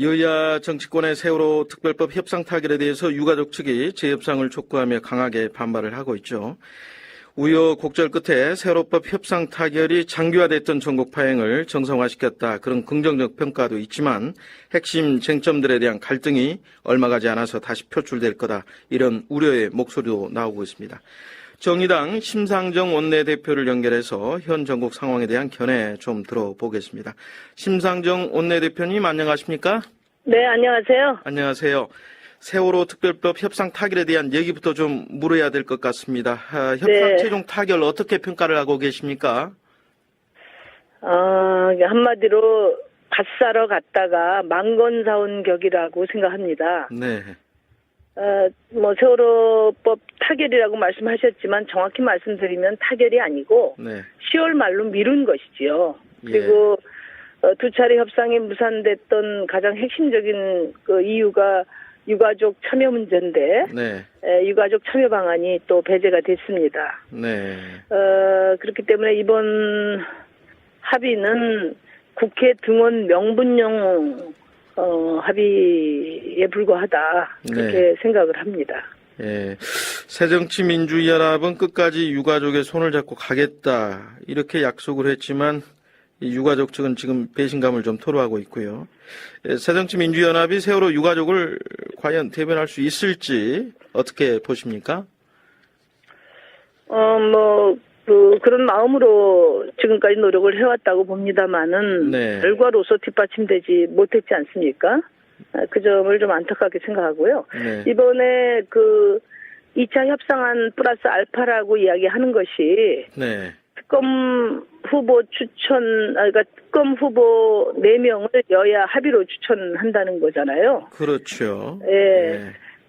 여야 정치권의 세월호 특별법 협상 타결에 대해서 유가족 측이 재협상을 촉구하며 강하게 반발을 하고 있죠. 우여곡절 끝에 세월호법 협상 타결이 장기화됐던 전국 파행을 정상화시켰다. 그런 긍정적 평가도 있지만 핵심 쟁점들에 대한 갈등이 얼마 가지 않아서 다시 표출될 거다. 이런 우려의 목소리도 나오고 있습니다. 정의당 심상정 원내대표를 연결해서 현 전국 상황에 대한 견해 좀 들어보겠습니다. 심상정 원내대표님 안녕하십니까? 네, 안녕하세요. 안녕하세요. 세월호 특별법 협상 타결에 대한 얘기부터 좀 물어야 될 것 같습니다. 아, 협상 네. 최종 타결 어떻게 평가를 하고 계십니까? 어, 한마디로 갓 사러 갔다가 망건사온 격이라고 생각합니다. 네, 어, 뭐 세월호법 타결이라고 말씀하셨지만 정확히 말씀드리면 타결이 아니고 네, 10월 말로 미룬 것이지요. 예. 그리고 어, 두 차례 협상이 무산됐던 가장 핵심적인 그 이유가 유가족 참여 문제인데 네, 에, 유가족 참여 방안이 또 배제가 됐습니다. 네, 어, 그렇기 때문에 이번 합의는 국회 등원 명분용 어, 합의에 불과하다 그렇게 생각을 합니다. 예. 새정치민주연합은 끝까지 유가족의 손을 잡고 가겠다 이렇게 약속을 했지만 이 유가족 측은 지금 배신감을 좀 토로하고 있고요. 예, 새정치민주연합이 세월호 유가족을 과연 대변할 수 있을지 어떻게 보십니까? 어, 뭐, 그, 그런 마음으로 지금까지 노력을 해왔다고 봅니다만은 네. 결과로서 뒷받침되지 못했지 않습니까? 아, 그 점을 좀 안타깝게 생각하고요. 네, 이번에 그 2차 협상안 플러스 알파라고 이야기하는 것이 네, 특검 후보 추천, 아, 그러니까 특검 후보 4명을 여야 합의로 추천한다는 거잖아요. 그렇죠. 예. 네,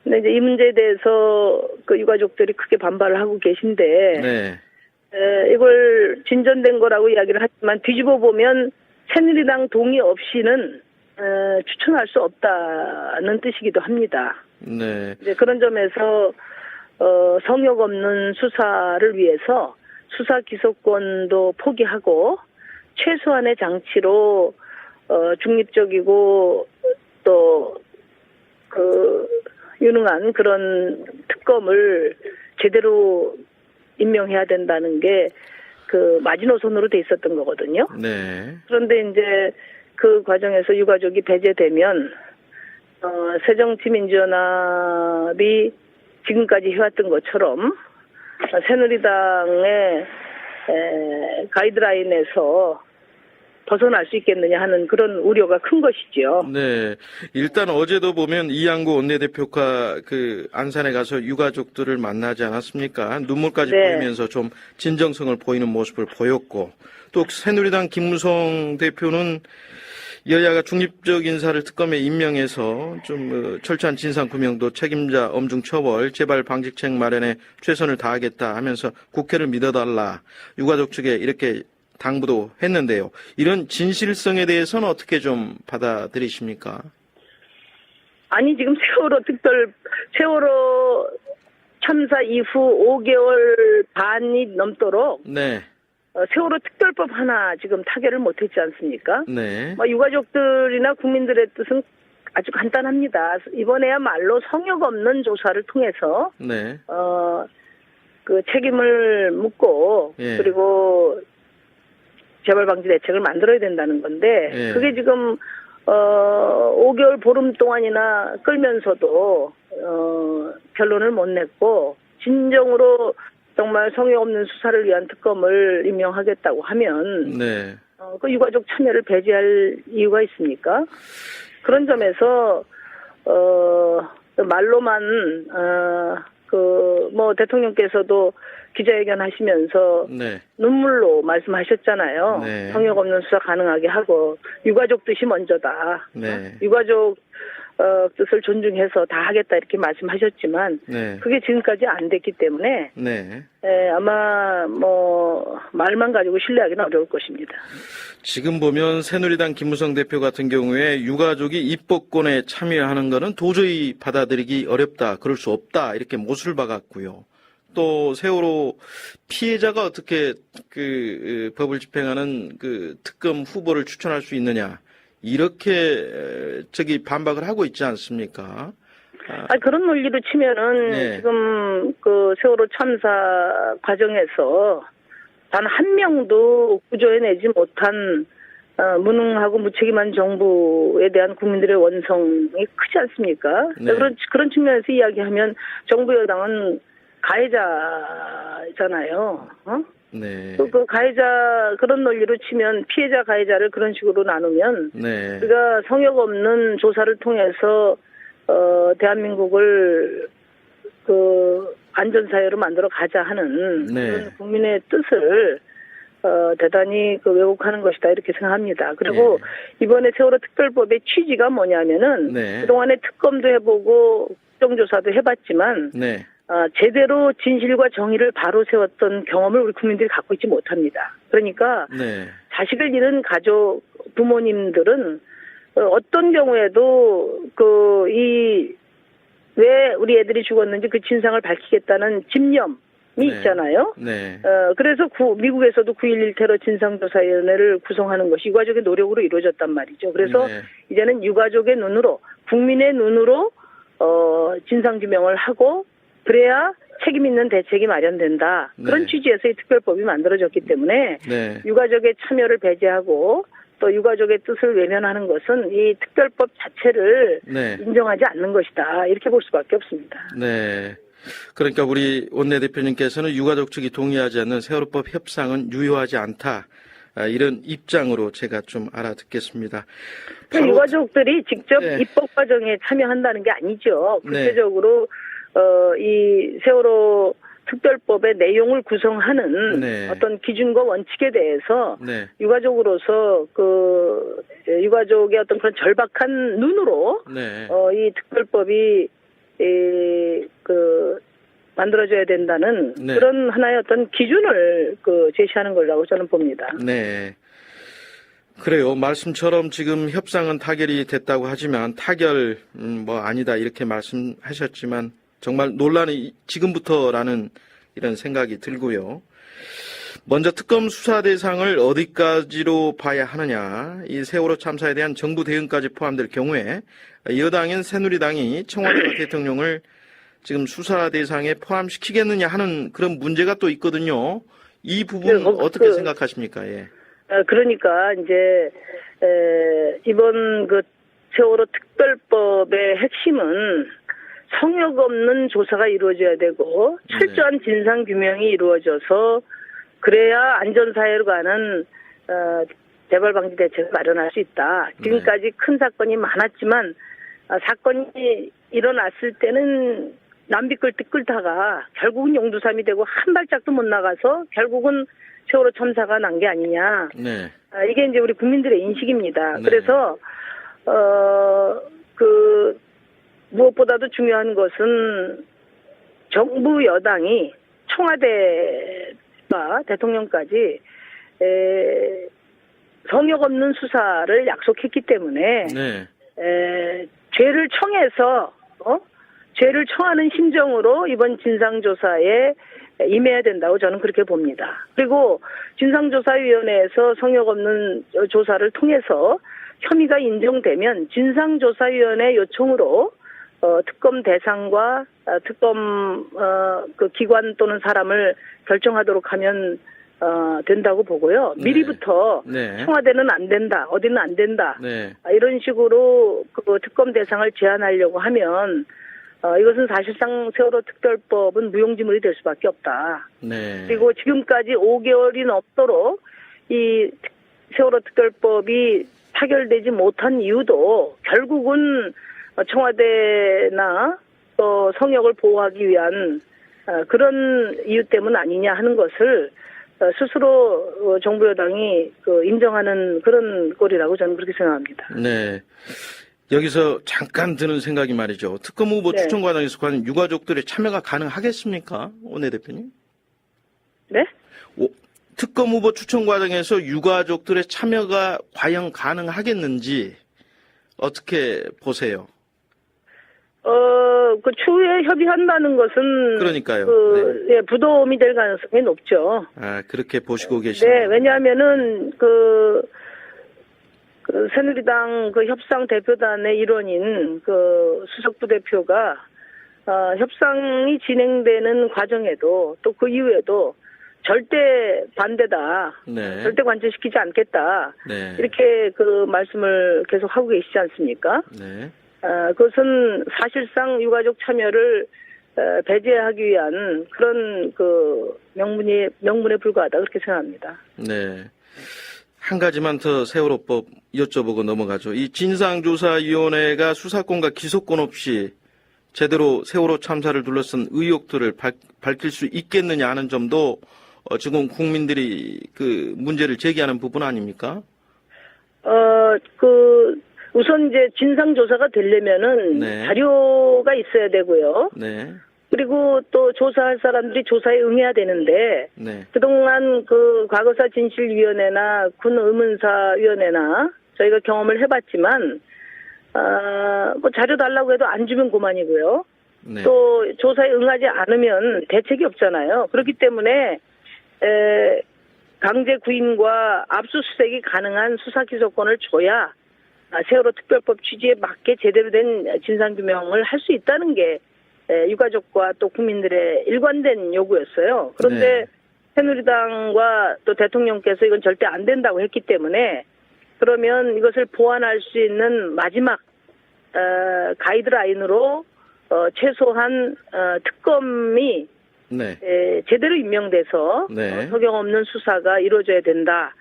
근데 이제 이 문제에 대해서 그 유가족들이 크게 반발을 하고 계신데, 네, 에, 이걸 진전된 거라고 이야기를 하지만 뒤집어 보면 새누리당 동의 없이는 에, 추천할 수 없다는 뜻이기도 합니다. 네, 이제 그런 점에서 어, 성역 없는 수사를 위해서 수사 기소권도 포기하고 최소한의 장치로 어, 중립적이고 또그 유능한 그런 특검을 제대로 임명해야 된다는 게 그 마지노선으로 돼 있었던 거거든요. 네, 그런데 이제 그 과정에서 유가족이 배제되면 어, 새정치민주연합이 지금까지 해왔던 것처럼 어, 새누리당의 에, 가이드라인에서 벗어날 수 있겠느냐 하는 그런 우려가 큰 것이지요. 네. 일단 어제도 보면 이양구 원내대표가 그 안산에 가서 유가족들을 만나지 않았습니까? 눈물까지 네. 보이면서 좀 진정성을 보이는 모습을 보였고 또 새누리당 김무성 대표는 여야가 중립적 인사를 특검에 임명해서 좀 어, 철저한 진상 규명도 책임자 엄중 처벌, 재발 방지책 마련에 최선을 다하겠다 하면서 국회를 믿어달라 유가족 측에 이렇게 당부도 했는데요. 이런 진실성에 대해서는 어떻게 좀 받아들이십니까? 아니 지금 세월호 특별 세월호 참사 이후 5개월 반이 넘도록 네, 어, 세월호 특별법 하나 지금 타결을 못했지 않습니까? 네, 뭐 유가족들이나 국민들의 뜻은 아주 간단합니다. 이번에야말로 성역 없는 조사를 통해서 네, 어그 책임을 묻고 예. 그리고 재발 방지 대책을 만들어야 된다는 건데 예. 그게 지금 어 5개월 보름 동안이나 끌면서도 어 결론을 못 냈고 진정으로 정말 성역 없는 수사를 위한 특검을 임명하겠다고 하면 네, 어, 그 유가족 참여를 배제할 이유가 있습니까? 그런 점에서 어 말로만 어그 뭐 대통령께서도 기자회견 하시면서 네, 눈물로 말씀하셨잖아요. 네. 성역 없는 수사 가능하게 하고 유가족 뜻이 먼저다. 네. 유가족 어, 뜻을 존중해서 다 하겠다 이렇게 말씀하셨지만 네, 그게 지금까지 안 됐기 때문에 네. 에, 아마 뭐 말만 가지고 신뢰하기는 어려울 것입니다. 지금 보면 새누리당 김무성 대표 같은 경우에 유가족이 입법권에 참여하는 것은 도저히 받아들이기 어렵다, 그럴 수 없다 이렇게 못을 박았고요. 또 세월호 피해자가 어떻게 그 어, 법을 집행하는 그 특검 후보를 추천할 수 있느냐 이렇게 에, 저기 반박을 하고 있지 않습니까? 아, 아 그런 논리로 치면은 네. 지금 그 세월호 참사 과정에서 단 한 명도 구조해내지 못한 어, 무능하고 무책임한 정부에 대한 국민들의 원성이 크지 않습니까? 네. 그런 그런 측면에서 이야기하면 정부 여당은 가해자잖아요. 어? 네. 그, 그 가해자 그런 논리로 치면 피해자 가해자를 그런 식으로 나누면 네. 우리가 성역 없는 조사를 통해서 어 대한민국을 그 안전 사회로 만들어 가자 하는 네. 그런 국민의 뜻을 어 대단히 그 왜곡하는 것이다 이렇게 생각합니다. 그리고 이번에 세월호 특별법의 취지가 뭐냐면은 네. 그동안에 특검도 해보고 국정조사도 해봤지만 네. 아, 제대로 진실과 정의를 바로 세웠던 경험을 우리 국민들이 갖고 있지 못합니다. 그러니까 네. 자식을 잃은 가족 부모님들은 어, 어떤 경우에도 그 이 왜 우리 애들이 죽었는지 그 진상을 밝히겠다는 집념 이 네. 있잖아요. 네. 어, 그래서 구- 미국에서도 9.11 테러 진상조사위원회를 구성하는 것이 유가족의 노력으로 이루어졌단 말이죠. 그래서 네. 이제는 유가족의 눈으로 국민의 눈으로 어, 진상규명을 하고 그래야 책임 있는 대책이 마련된다. 그런 네. 취지에서 이 특별법이 만들어졌기 때문에 네. 유가족의 참여를 배제하고 또 유가족의 뜻을 외면하는 것은 이 특별법 자체를 네. 인정하지 않는 것이다. 이렇게 볼 수밖에 없습니다. 네. 그러니까 우리 원내대표님께서는 유가족 측이 동의하지 않는 세월호법 협상은 유효하지 않다. 아, 이런 입장으로 제가 좀 알아듣겠습니다. 그 바로- 유가족들이 직접 네. 입법 과정에 참여한다는 게 아니죠. 네. 구체적으로 어, 이 세월호 특별법의 내용을 구성하는 네. 어떤 기준과 원칙에 대해서 네. 유가족으로서 그 예, 유가족의 어떤 그런 절박한 눈으로 네. 어, 이 특별법이 이, 그 만들어져야 된다는 네. 그런 하나의 어떤 기준을 그 제시하는 거라고 저는 봅니다. 네. 그래요. 말씀처럼 지금 협상은 타결이 됐다고 하지만 타결 음, 뭐 아니다 이렇게 말씀하셨지만 정말 논란이 지금부터라는 이런 생각이 들고요. 먼저 특검 수사 대상을 어디까지로 봐야 하느냐. 이 세월호 참사에 대한 정부 대응까지 포함될 경우에 여당인 새누리당이 청와대와 대통령을 지금 수사 대상에 포함시키겠느냐 하는 그런 문제가 또 있거든요. 이 부분 네, 뭐, 어떻게 그- 생각하십니까? 예. 어, 그러니까 이제 에, 이번 그 세월호 특별법의 핵심은 성역 없는 조사가 이루어져야 되고 철저한 진상 규명이 이루어져서 그래야 안전 사회로 가는 어, 재발 방지 대책을 마련할 수 있다. 지금까지 큰 사건이 많았지만 아, 사건이 일어났을 때는 남비 끌듯 끌다가 결국은 용두삼이 되고 한 발짝도 못 나가서 결국은 세월호 참사가 난 게 아니냐. 네. 아, 이게 이제 우리 국민들의 인식입니다. 네. 그래서 어그 무엇보다도 중요한 것은 정부 여당이 청와대와 대통령까지 에, 성역 없는 수사를 약속했기 때문에 네. 에, 죄를 청해서 어? 죄를 청하는 심정으로 이번 진상조사에 임해야 된다고 저는 그렇게 봅니다. 그리고 진상조사위원회에서 성역 없는 조사를 통해서 혐의가 인정되면 진상조사위원회 요청으로 어, 특검 대상과 어, 특검 어, 그 기관 또는 사람을 결정하도록 하면 어, 된다고 보고요. 네. 미리부터 네. 청와대는 안 된다, 어디는 안 된다. 네. 아, 이런 식으로 그 특검 대상을 제한하려고 하면 어, 이것은 사실상 세월호 특별법은 무용지물이 될 수밖에 없다. 네. 그리고 지금까지 5개월이 넘도록 이 특- 세월호 특별법이 타결되지 못한 이유도 결국은 어, 청와대나 또 성역을 보호하기 위한 어, 그런 이유 때문 아니냐 하는 것을 어, 스스로 어, 정부 여당이 그 인정하는 그런 꼴이라고 저는 그렇게 생각합니다. 네. 여기서 잠깐 드는 생각이 말이죠. 특검 후보 네. 추천 과정에서 과연 유가족들의 참여가 가능하겠습니까? 오내 대표님? 네? 오, 특검 후보 추천 과정에서 유가족들의 참여가 과연 가능하겠는지 어떻게 보세요? 어, 그 추후에 협의한다는 것은 그러니까요. 그, 예, 부도움이 될 가능성이 높죠. 아, 그렇게 보시고 네, 계시네요. 왜냐하면은 그 그 새누리당 그 협상 대표단의 일원인 그 수석부 대표가 어, 협상이 진행되는 과정에도 또 그 이후에도 절대 반대다. 네. 절대 관철시키지 않겠다. 네. 이렇게 그 말씀을 계속 하고 계시지 않습니까? 네. 어, 그것은 사실상 유가족 참여를 어, 배제하기 위한 그런 그 명분이 명분에 불과하다 그렇게 생각합니다. 네. 한 가지만 더 세월호법 여쭤보고 넘어가죠. 이 진상조사위원회가 수사권과 기소권 없이 제대로 세월호 참사를 둘러싼 의혹들을 밝, 밝힐 수 있겠느냐 하는 점도 어, 지금 국민들이 그 문제를 제기하는 부분 아닙니까? 어, 그 우선 이제 진상 조사가 되려면은 네. 자료가 있어야 되고요. 네. 그리고 또 조사할 사람들이 조사에 응해야 되는데 네. 그동안 그 과거사 진실위원회나 군 의문사위원회나 저희가 경험을 해봤지만 아, 뭐 자료 달라고 해도 안 주면 그만이고요. 네. 또 조사에 응하지 않으면 대책이 없잖아요. 그렇기 때문에 에, 강제 구인과 압수수색이 가능한 수사 기소권을 줘야 아, 세월호 특별법 취지에 맞게 제대로 된 진상규명을 할 수 있다는 게 에, 유가족과 또 국민들의 일관된 요구였어요. 그런데 네. 새누리당과 또 대통령께서 이건 절대 안 된다고 했기 때문에 그러면 이것을 보완할 수 있는 마지막 어, 가이드라인으로 어, 최소한 어, 특검이 네. 에, 제대로 임명돼서 네. 어, 석영 없는 수사가 이루어져야 된다.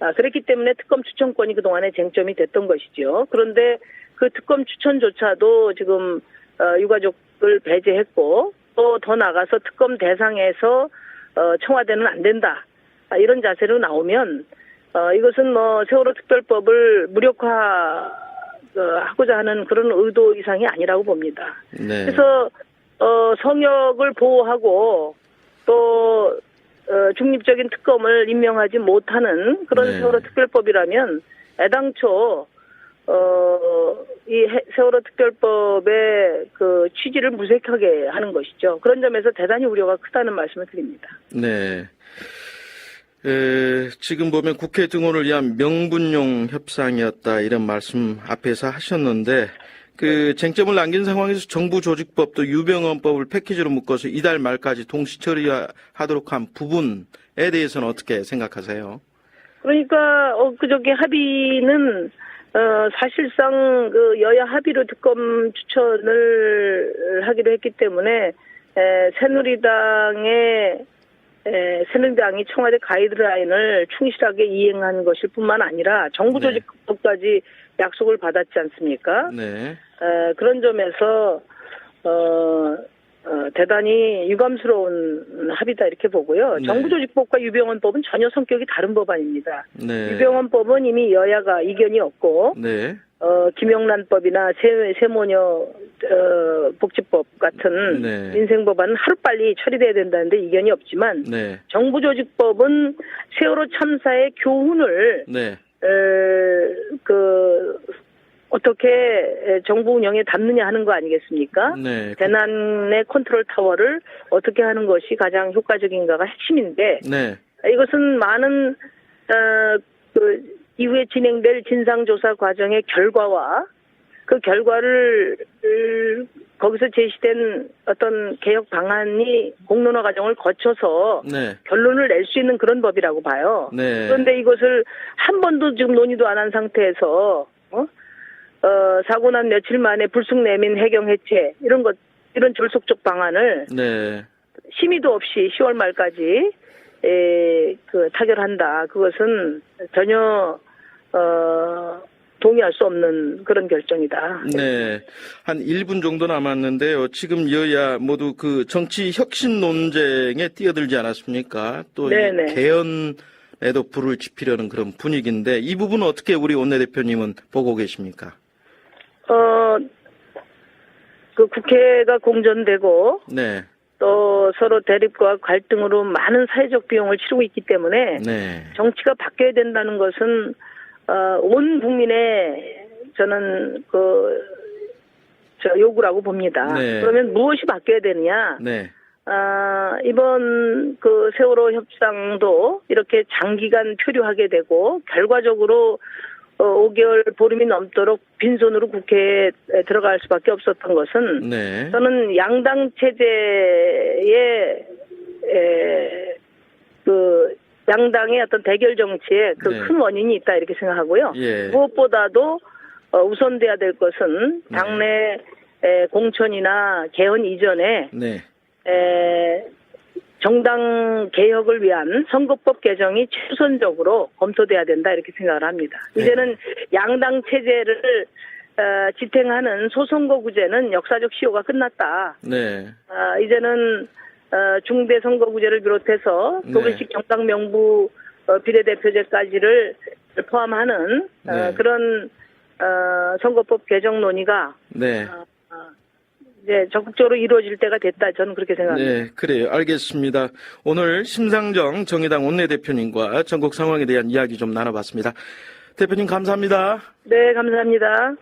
아, 그렇기 때문에 특검 추천권이 그동안에 쟁점이 됐던 것이죠. 그런데 그 특검 추천조차도 지금 어, 유가족을 배제했고 또 더 나가서 특검 대상에서 어, 청와대는 안 된다. 아, 이런 자세로 나오면 어, 이것은 뭐 세월호 특별법을 무력화 어, 하고자 하는 그런 의도 이상이 아니라고 봅니다. 네. 그래서 어, 성역을 보호하고 또 어, 중립적인 특검을 임명하지 못하는 그런 네. 세월호 특별법이라면 애당초 어, 이 해- 세월호 특별법의 그 취지를 무색하게 하는 것이죠. 그런 점에서 대단히 우려가 크다는 말씀을 드립니다. 네. 에, 지금 보면 국회 등원을 위한 명분용 협상이었다 이런 말씀 앞에서 하셨는데 그 쟁점을 남긴 상황에서 정부 조직법도 유병헌법을 패키지로 묶어서 이달 말까지 동시 처리하도록 한 부분에 대해서는 어떻게 생각하세요? 그러니까 어 그저께 합의는 어 사실상 그 여야 합의로 특검 추천을 하기로 했기 때문에 에, 새누리당의 에, 새누리당이 청와대 가이드라인을 충실하게 이행한 것일 뿐만 아니라 정부 네. 조직법까지 약속을 받았지 않습니까? 네. 에, 그런 점에서 어, 어, 대단히 유감스러운 합의다 이렇게 보고요. 네. 정부조직법과 유병헌법은 전혀 성격이 다른 법안입니다. 네. 유병헌법은 이미 여야가 이견이 없고 네. 어, 김영란법이나 세, 세모녀 어, 복지법 같은 네. 민생법안은 하루빨리 처리돼야 된다는데 이견이 없지만 네. 정부조직법은 세월호 참사의 교훈을 네. 에, 그 어떻게 에, 정부 운영에 담느냐 하는 거 아니겠습니까? 네. 재난의 컨트롤 타워를 어떻게 하는 것이 가장 효과적인가가 핵심인데 네. 이것은 많은 어, 그 이후에 진행될 진상조사 과정의 결과와 그 결과를 을, 거기서 제시된 어떤 개혁 방안이 공론화 과정을 거쳐서 네. 결론을 낼 수 있는 그런 법이라고 봐요. 네. 그런데 이것을 한 번도 지금 논의도 안 한 상태에서 어? 어, 사고 난 며칠 만에 불쑥 내민 해경 해체 이런 것 이런 졸속적 방안을 네. 심의도 없이 10월 말까지 에, 그 타결한다. 그것은 전혀 어, 동의할 수 없는 그런 결정이다. 네. 한 1분 정도 남았는데요. 지금 여야 모두 그 정치 혁신 논쟁에 뛰어들지 않았습니까? 또. 개헌에도 불을 지피려는 그런 분위기인데 이 부분은 어떻게 우리 원내대표님은 보고 계십니까? 어, 그 국회가 공전되고 네. 또 서로 대립과 갈등으로 많은 사회적 비용을 치르고 있기 때문에 네. 정치가 바뀌어야 된다는 것은 어, 온 국민의 저는 그 저 요구라고 봅니다. 네. 그러면 무엇이 바뀌어야 되느냐? 네. 아, 이번 그 세월호 협상도 이렇게 장기간 표류하게 되고 결과적으로 5개월 보름이 넘도록 빈손으로 국회에 들어갈 수밖에 없었던 것은 네. 저는 양당 체제의 에, 그 양당의 어떤 대결 정치에 그 네. 큰 원인이 있다 이렇게 생각하고요. 예. 무엇보다도 어, 우선돼야 될 것은 당내 에, 공천이나 개헌 이전에 네. 에, 정당 개혁을 위한 선거법 개정이 최우선적으로 검토돼야 된다 이렇게 생각을 합니다. 네. 이제는 양당 체제를 어, 지탱하는 소선거구제는 역사적 시효가 끝났다. 네. 아, 이제는 어, 중대 선거구제를 비롯해서 네. 독일식 정당 명부 어, 비례대표제까지를 포함하는 어, 네. 그런 어, 선거법 개정 논의가 네. 이 제 적극적으로 이루어질 때가 됐다. 저는 그렇게 생각합니다. 네, 그래요. 알겠습니다. 오늘 심상정 정의당 원내대표님과 전국 상황에 대한 이야기 좀 나눠봤습니다. 대표님 감사합니다. 네, 감사합니다.